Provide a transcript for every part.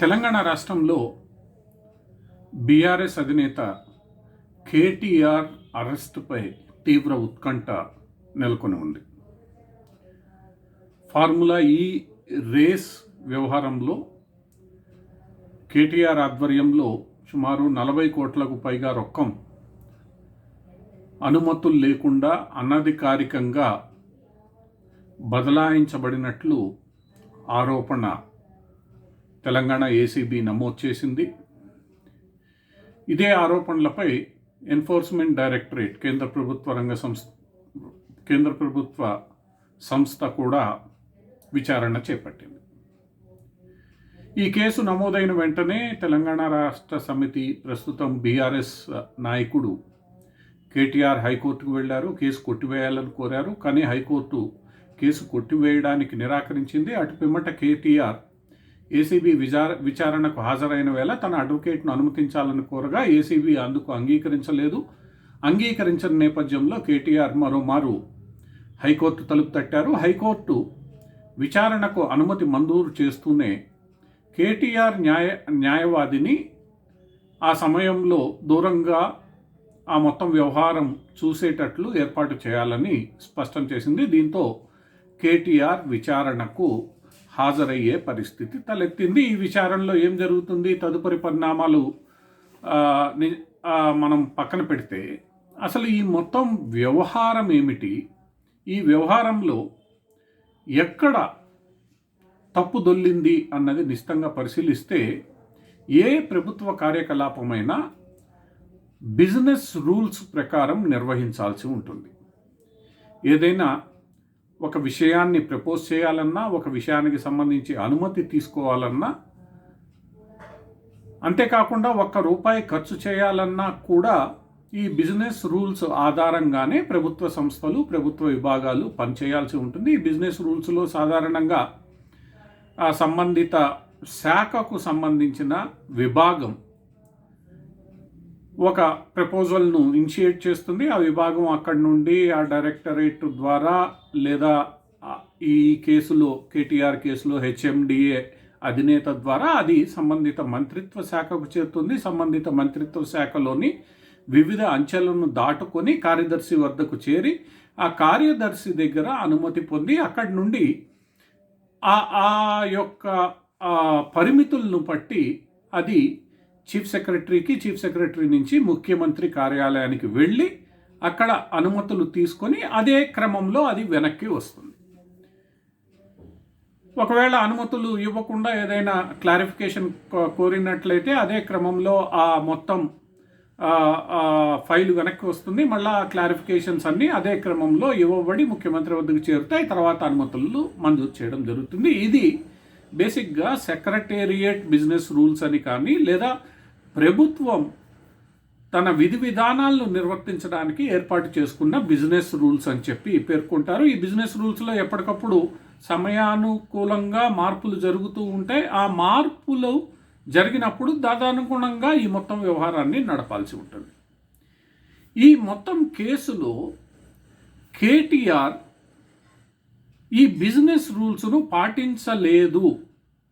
తెలంగాణ రాష్ట్రంలో బీఆర్ఎస్ అధినేత కేటీఆర్ అరెస్టుపై తీవ్ర ఉత్కంఠ నెలకొని ఉంది. ఫార్ములా ఈ రేస్ వ్యవహారంలో కేటీఆర్ ఆధ్వర్యంలో సుమారు నలభై కోట్లకు పైగా రొక్కం అనుమతులు లేకుండా అనధికారికంగా బదలాయించబడినట్లు ఆరోపణ తెలంగాణ ఏసీబీ నమోదు చేసింది. ఇదే ఆరోపణలపై ఎన్ఫోర్స్మెంట్ డైరెక్టరేట్ కేంద్ర ప్రభుత్వ రంగ సంస్థ కేంద్ర ప్రభుత్వ సంస్థ కూడా విచారణ చేపట్టింది. ఈ కేసు నమోదైన వెంటనే తెలంగాణ రాష్ట్ర సమితి ప్రస్తుతం బీఆర్ఎస్ నాయకుడు కేటీఆర్ హైకోర్టుకు వెళ్ళారు. కేసు కొట్టివేయాలని కోరారు. కానీ హైకోర్టు కేసు కొట్టివేయడానికి నిరాకరించింది. అటు పిమ్మట కేటీఆర్ ఏసీబీ విచార విచారణకు హాజరైన వేళ తన అడ్వకేట్ను అనుమతించాలని కోరగా ఏసీబీ అందుకు అంగీకరించలేదు. అంగీకరించిన నేపథ్యంలో కేటీఆర్ మరోమారు హైకోర్టు తలుపు తట్టారు. హైకోర్టు విచారణకు అనుమతి మంజూరు చేస్తూనే కేటీఆర్ న్యాయ న్యాయవాదిని ఆ సమయంలో దూరంగా ఆ మొత్తం వ్యవహారం చూసేటట్లు ఏర్పాటు చేయాలని స్పష్టం చేసింది. దీంతో కేటీఆర్ విచారణకు హాజరయ్యే పరిస్థితి తలెత్తింది. ఈ విచారణలో ఏం జరుగుతుంది? తదుపరి పరిణామాలు మనం పక్కన పెడితే అసలు ఈ మొత్తం వ్యవహారం ఏమిటి? ఈ వ్యవహారంలో ఎక్కడ తప్పు దొల్లింది అన్నది నిశ్చితంగా పరిశీలిస్తే ఏ ప్రభుత్వ కార్యకలాపమైనా బిజినెస్ రూల్స్ ప్రకారం నిర్వహించాల్సి ఉంటుంది. ఏదైనా ఒక విషయాన్ని ప్రపోజ్ చేయాలన్నా ఒక విషయానికి సంబంధించి అనుమతి తీసుకోవాలన్నా అంతేకాకుండా ఒక్క రూపాయి ఖర్చు చేయాలన్నా కూడా ఈ బిజినెస్ రూల్స్ ఆధారంగానే ప్రభుత్వ సంస్థలు ప్రభుత్వ విభాగాలు పనిచేయాల్సి ఉంటుంది. ఈ బిజినెస్ రూల్స్లో సాధారణంగా సంబంధిత శాఖకు సంబంధించిన విభాగం ఒక ప్రపోజల్ను ఇనిషియేట్ చేస్తుంది. ఆ విభాగం అక్కడి నుండి ఆ డైరెక్టరేట్ ద్వారా లేదా ఈ కేసులో కేటీఆర్ కేసులో హెచ్ఎండిఏ అధినేత ద్వారా అది సంబంధిత మంత్రిత్వ శాఖకు చేరుతుంది. సంబంధిత మంత్రిత్వ శాఖలోని వివిధ అంచెలను దాటుకొని కార్యదర్శి వద్దకు చేరి ఆ కార్యదర్శి దగ్గర అనుమతి పొంది అక్కడి నుండి ఆ ఆ యొక్క పరిమితులను బట్టి అది చీఫ్ సెక్రటరీకి చీఫ్ సెక్రటరీ నుంచి ముఖ్యమంత్రి కార్యాలయానికి వెళ్ళి అక్కడ అనుమతులు తీసుకొని అదే క్రమంలో అది వెనక్కి వస్తుంది. ఒకవేళ అనుమతులు ఇవ్వకుండా ఏదైనా క్లారిఫికేషన్ కో- కోరినట్లయితే అదే క్రమంలో ఆ మొత్తం ఫైల్ వెనక్కి వస్తుంది. మళ్ళీ ఆ క్లారిఫికేషన్స్ అన్నీ అదే క్రమంలో ఇవ్వబడి ముఖ్యమంత్రి వద్దకు చేరుతాయి. తర్వాత అనుమతులు మంజూరు చేయడం జరుగుతుంది. ఇది బేసిక్గా సెక్రటేరియట్ బిజినెస్ రూల్స్ అని కానీ లేదా ప్రభుత్వం తన విధి విధానాలను నిర్వర్తించడానికి ఏర్పాటు చేసుకున్న బిజినెస్ రూల్స్ అని చెప్పి పేర్కొంటారు. ఈ బిజినెస్ రూల్స్లో ఎప్పటికప్పుడు సమయానుకూలంగా మార్పులు జరుగుతూ ఉంటే ఆ మార్పులు జరిగినప్పుడు దాదానుగుణంగా ఈ మొత్తం వ్యవహారాన్ని నడపాల్సి ఉంటుంది. ఈ మొత్తం కేసులో కేటీఆర్ ఈ బిజినెస్ రూల్స్ను పాటించలేదు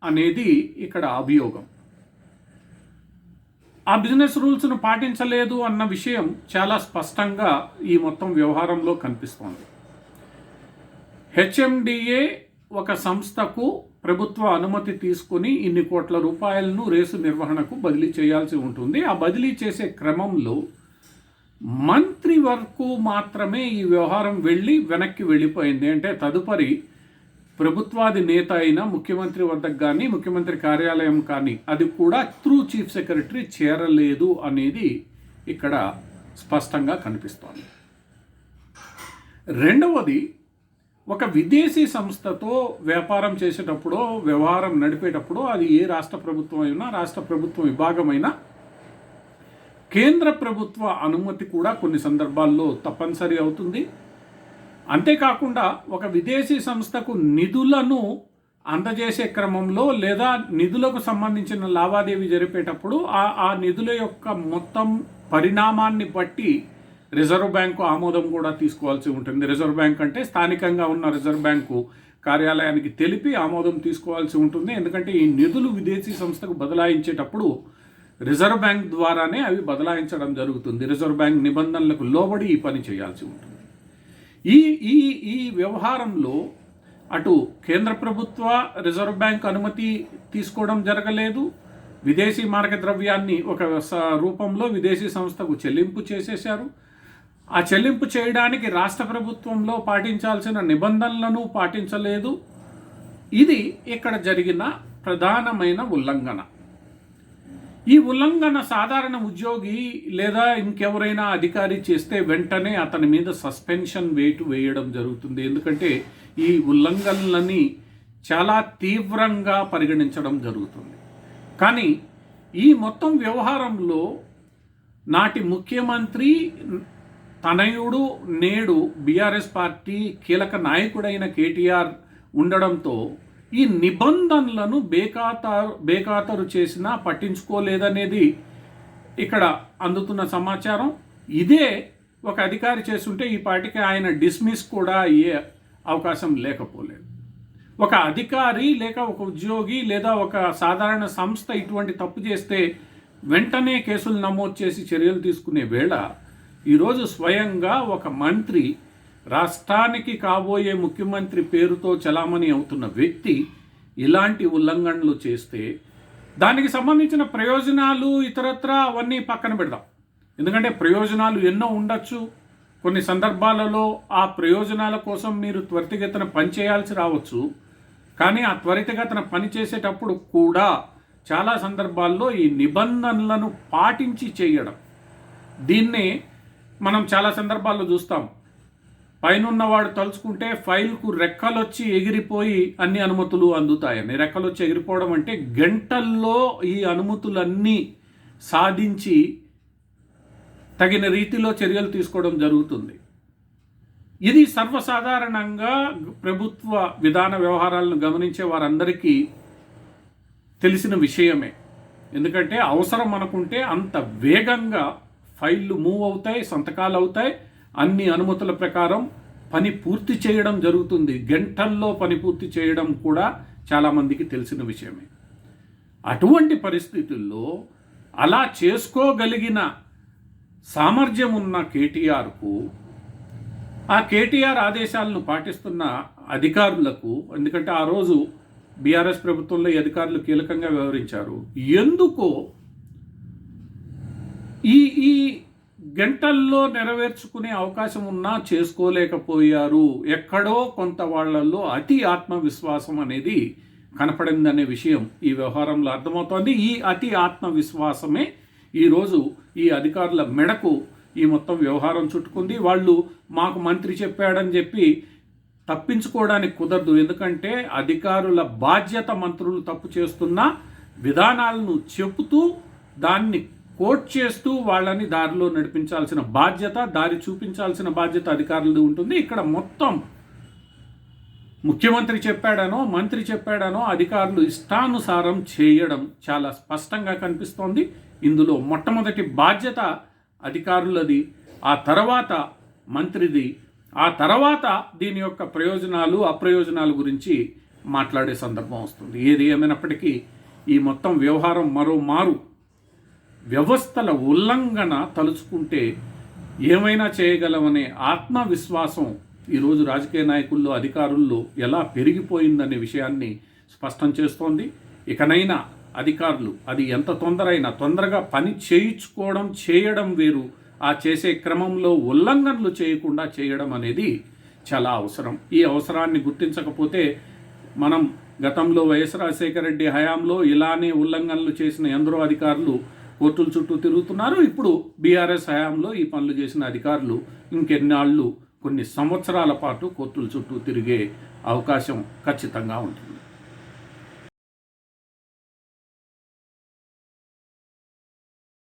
అనేది ఇక్కడ అభియోగం. ఆ బిజినెస్ రూల్స్ను పాటించలేదు అన్న విషయం చాలా స్పష్టంగా ఈ మొత్తం వ్యవహారంలో కనిపిస్తోంది. హెచ్ఎండిఏ ఒక సంస్థకు ప్రభుత్వ అనుమతి తీసుకుని ఇన్ని కోట్ల రూపాయలను రేసు నిర్వహణకు బదిలీ చేయాల్సి ఉంటుంది. ఆ బదిలీ చేసే క్రమంలో మంత్రి వరకు మాత్రమే ఈ వ్యవహారం వెళ్ళి వెనక్కి వెళ్ళిపోయింది. అంటే తదుపరి ప్రభుత్వాది నేత అయిన ముఖ్యమంత్రి వద్దకు కానీ ముఖ్యమంత్రి కార్యాలయం కానీ అది కూడా త్రూ చీఫ్ సెక్రటరీ చేరలేదు అనేది ఇక్కడ స్పష్టంగా కనిపిస్తోంది. రెండవది ఒక విదేశీ సంస్థతో వ్యాపారం చేసేటప్పుడు వ్యవహారం నడిపేటప్పుడు అది ఏ రాష్ట్ర ప్రభుత్వం అయినా రాష్ట్ర ప్రభుత్వ విభాగమైనా కేంద్ర ప్రభుత్వ అనుమతి కూడా కొన్ని సందర్భాల్లో తప్పనిసరి అవుతుంది. అంతేకాకుండా ఒక విదేశీ సంస్థకు నిధులను అందజేసే క్రమంలో లేదా నిధులకు సంబంధించిన లావాదేవీ జరిపేటప్పుడు ఆ ఆ నిధుల యొక్క మొత్తం పరిణామాన్ని బట్టి రిజర్వ్ బ్యాంకు ఆమోదం కూడా తీసుకోవాల్సి ఉంటుంది. రిజర్వ్ బ్యాంక్ అంటే స్థానికంగా ఉన్న రిజర్వ్ బ్యాంకు కార్యాలయానికి తెలిపి ఆమోదం తీసుకోవాల్సి ఉంటుంది. ఎందుకంటే ఈ నిధులు విదేశీ సంస్థకు బదలాయించేటప్పుడు రిజర్వ్ బ్యాంక్ ద్వారానే అవి బదలాయించడం జరుగుతుంది. రిజర్వ్ బ్యాంక్ నిబంధనలకు లోబడి ఈ పని చేయాల్సి ఉంటుంది. ఈ ఈ ఈ వ్యవహారంలో అటు కేంద్ర ప్రభుత్వ రిజర్వ్ బ్యాంక్ అనుమతి తీసుకోవడం జరగలేదు. విదేశీ మార్గ ద్రవ్యాన్ని ఒక స- రూపంలో విదేశీ సంస్థకు చెల్లింపు చేసేశారు. ఆ చెల్లింపు చేయడానికి రాష్ట్ర ప్రభుత్వంలో పాటించాల్సిన నిబంధనలను పాటించలేదు. ఇది ఇక్కడ జరిగిన ప్రధానమైన ఉల్లంఘన. ఈ ఉల్లంఘన సాధారణ ఉద్యోగి లేదా ఇంకెవరైనా అధికారి చేస్తే వెంటనే అతని మీద సస్పెన్షన్ వేటు వేయడం జరుగుతుంది. ఎందుకంటే ఈ ఉల్లంఘనలని చాలా తీవ్రంగా పరిగణించడం జరుగుతుంది. కానీ ఈ మొత్తం వ్యవహారంలో నాటి ముఖ్యమంత్రి తనయుడు నేడు బీఆర్ఎస్ పార్టీ కీలక నాయకుడైన కేటీఆర్ ఉండడంతో ఈ నిబంధనలను బేఖాతారు బేఖాతరు చేసినా పట్టించుకోలేదనేది ఇక్కడ అందుతున్న సమాచారం. ఇదే ఒక అధికారి చేస్తుంటే ఈ పాటికి ఆయన డిస్మిస్ కూడా అయ్యే అవకాశం లేకపోలేదు. ఒక అధికారి లేక ఒక ఉద్యోగి లేదా ఒక సాధారణ సంస్థ ఇటువంటి తప్పు చేస్తే వెంటనే కేసులు నమోదు చేసి చర్యలు తీసుకునే వేళ ఈరోజు స్వయంగా ఒక మంత్రి రాష్ట్రానికి కాబోయే ముఖ్యమంత్రి పేరుతో చలామణి అవుతున్న వ్యక్తి ఇలాంటి ఉల్లంఘనలు చేస్తే దానికి సంబంధించిన ప్రయోజనాలు ఇతరత్ర అవన్నీ పక్కన పెడదాం. ఎందుకంటే ప్రయోజనాలు ఎన్నో ఉండొచ్చు. కొన్ని సందర్భాలలో ఆ ప్రయోజనాల కోసం మీరు త్వరితగతిన పని చేయాల్సి రావచ్చు. కానీ ఆ త్వరితగతిన పని చేసేటప్పుడు కూడా చాలా సందర్భాల్లో ఈ నిబంధనలను పాటించి చేయడం. దీన్నే మనం చాలా సందర్భాల్లో చూస్తాం. పైనన్నవాడు తలుచుకుంటే ఫైల్కు రెక్కలొచ్చి ఎగిరిపోయి అన్ని అనుమతులు అందుతాయని రెక్కలొచ్చి ఎగిరిపోవడం అంటే గంటల్లో ఈ అనుమతులన్నీ సాధించి తగిన రీతిలో చర్యలు తీసుకోవడం జరుగుతుంది. ఇది సర్వసాధారణంగా ప్రభుత్వ విధాన వ్యవహారాలను గమనించే వారందరికీ తెలిసిన విషయమే. ఎందుకంటే అవసరం అనుకుంటే అంత వేగంగా ఫైళ్ళు మూవ్ అవుతాయి సంతకాలు అవుతాయి అన్ని అనుమతుల ప్రకారం పని పూర్తి చేయడం జరుగుతుంది. గంటల్లో పని పూర్తి చేయడం కూడా చాలామందికి తెలిసిన విషయమే. అటువంటి పరిస్థితుల్లో అలా చేసుకోగలిగిన సామర్థ్యం ఉన్న కేటీఆర్కు ఆ కేటీఆర్ ఆదేశాలను పాటిస్తున్న అధికారులకు ఎందుకంటే ఆ రోజు బీఆర్ఎస్ ప్రభుత్వంలో ఈ అధికారులు కీలకంగా వ్యవహరించారు. ఎందుకో ఈ ఈ గంటల్లో నెరవేర్చుకునే అవకాశం ఉన్నా చేసుకోలేకపోయారు. ఎక్కడో కొంత వాళ్ళల్లో అతి ఆత్మవిశ్వాసం అనేది కనపడిందనే విషయం ఈ వ్యవహారంలో అర్థమవుతోంది. ఈ అతి ఆత్మవిశ్వాసమే ఈరోజు ఈ అధికారుల మెడకు ఈ మొత్తం వ్యవహారం చుట్టుకుంది. వాళ్ళు మాకు మంత్రి చెప్పాడని చెప్పి తప్పించుకోవడానికి కుదరదు. ఎందుకంటే అధికారుల బాధ్యత మంత్రులు తప్పు చేస్తున్న విధానాలను చెబుతూ దాన్ని కోట్ చేస్తూ వాళ్ళని దారిలో నడిపించాల్సిన బాధ్యత దారి చూపించాల్సిన బాధ్యత అధికారులది ఉంటుంది. ఇక్కడ మొత్తం ముఖ్యమంత్రి చెప్పాడనో మంత్రి చెప్పాడనో అధికారులు ఇష్టానుసారం చేయడం చాలా స్పష్టంగా కనిపిస్తోంది. ఇందులో మొట్టమొదటి బాధ్యత అధికారులది ఆ తర్వాత మంత్రిది. ఆ తర్వాత దీని యొక్క ప్రయోజనాలు అప్రయోజనాల గురించి మాట్లాడే సందర్భం వస్తుంది. ఏది ఏమైనప్పటికీ ఈ మొత్తం వ్యవహారం మరో మారు వ్యవస్థల ఉల్లంఘన తలుచుకుంటే ఏమైనా చేయగలమనే ఆత్మవిశ్వాసం ఈరోజు రాజకీయ నాయకుల్లో అధికారుల్లో ఎలా పెరిగిపోయిందనే విషయాన్ని స్పష్టం చేస్తోంది. ఇకనైనా అధికారులు అది ఎంత తొందరైనా తొందరగా పని చేయించుకోవడం చేయడం వేరు. ఆ చేసే క్రమంలో ఉల్లంఘనలు చేయకుండా చేయడం అనేది చాలా అవసరం. ఈ అవసరాన్ని గుర్తించకపోతే మనం గతంలో వైఎస్ రాజశేఖర రెడ్డి హయాంలో ఇలానే ఉల్లంఘనలు చేసిన ఎందరో అధికారులు కోర్టుల చుట్టూ తిరుగుతున్నారు. ఇప్పుడు బీఆర్ఎస్ హయాంలో ఈ పనులు చేసిన అధికారులు ఇంకెన్నాళ్ళు కొన్ని సంవత్సరాల పాటు కోర్టుల చుట్టూ తిరిగే అవకాశం ఖచ్చితంగా ఉంటుంది.